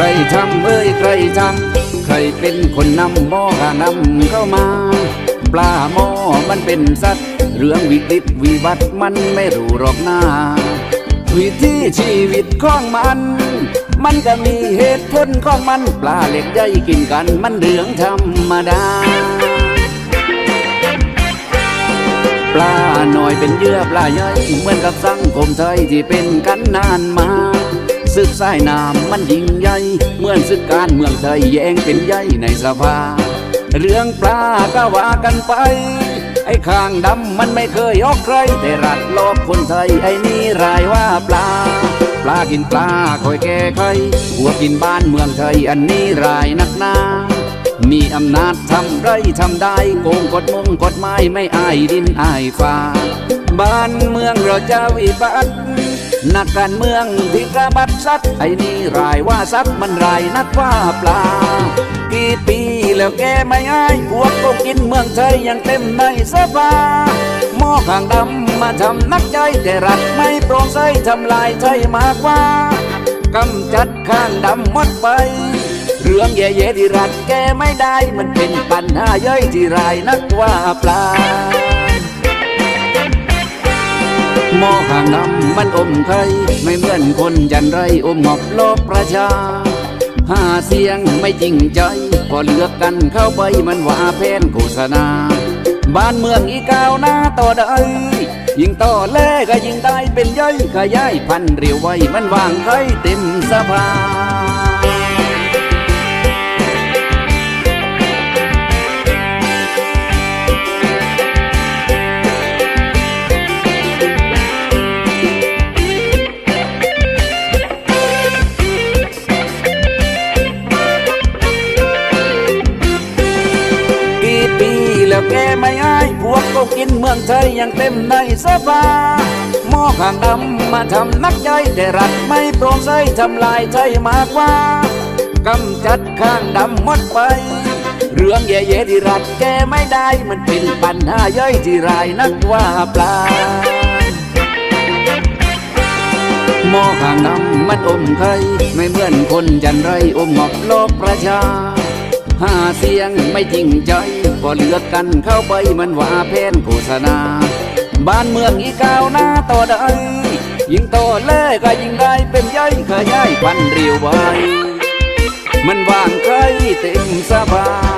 ครทำเอ้ยใครทำใครเป็นคนนำหม้อนำเข้ามาปลาหม้อมันเป็นสัตว์ เรื่องวิกฤตวิบัติมันไม่รู้หรอกหน้า วิถีชีวิตของมัน มันก็มีเหตุผลของมัน ปลาเล็กใหญ่กินกันมันเรื่องธรรมดา ปลาหน่อยเป็นเยื่อปลาใหญ่เหมือนกับสังคมไทยที่เป็นกันนานมา ศึกสายน้ำมันยิ่งใหญ่เหมือนศึกการเมืองไทยแย่งเป็นใหญ่ในสภา เรื่องปลาก็ว่ากันไป ไอ้ข้างดำมันไม่เคยออกใคร แต่รัดลอกคนไทยไอ้นี่รายว่าปลา ปลากินปลาคอยแก้ไขหัวกินบ้านเมืองไทยอันนี้รายนักหนามีอำนาจทำไรทำได้โกงกฎมงกฎหมายไม่อายดินอายฟ้า บ้านเมืองเราจะวิบัติ นักการเมืองที่กระบัดซัดไอ้นี่รายว่าซัดมันรายนักว่าปลา กี่ปีแล้วแกไม่อายพวกก็กินเมืองไทยยังเต็มในสภาหม้อข้างดำมาทำนักใจแต่รัฐไม่โปร่งใสทำลายไทยมากกว่ากำจัดข้างดำหมดไป เรื่องแย่ๆที่รัฐแกไม่ได้มันเป็นปัญหาย่อยที่รายนักว่าปลา หมอข้างดำมันอมไข่ไม่เหมือนคนจันไรอมหอบโลกประชาหาเสียงไม่จริงใจ พอเลือกกันเข้าไปมันว่าแพนโฆษณา บ้านเมืองอีก้าวหน้าต่อได้ยิงต่อแล่ก็ยิงได้เป็นย่อยขยายพันเรียวไว้มันวางไข่เต็มสภา ก็กินเมืองไทยยังเต็มในสภาหม้อข้างดำมาทำนักใจแต่รัฐไม่โปร่งใสทำลายไทยมากว่ากำจัดข้างดำหมดไป เรื่องแย่ๆที่รัฐแกไม่ได้มันเป็นปัญหาย่อยที่รายนักว่าปลาหม้อข้างดำมันอมไข่ไม่เหมือนคนจันไรอมหมอบโลกประชา หาเสียงไม่จริงใจก็เลือกกันเข้าไปมันว่าแพนโฆษณา บ้านเมืองอีก้าวหน้าต่อได้ยิ่งโตเล่ก็ยิ่งได้เป็นย่อยขยายพันเรียวไว้มันวางใครเต็มสบาย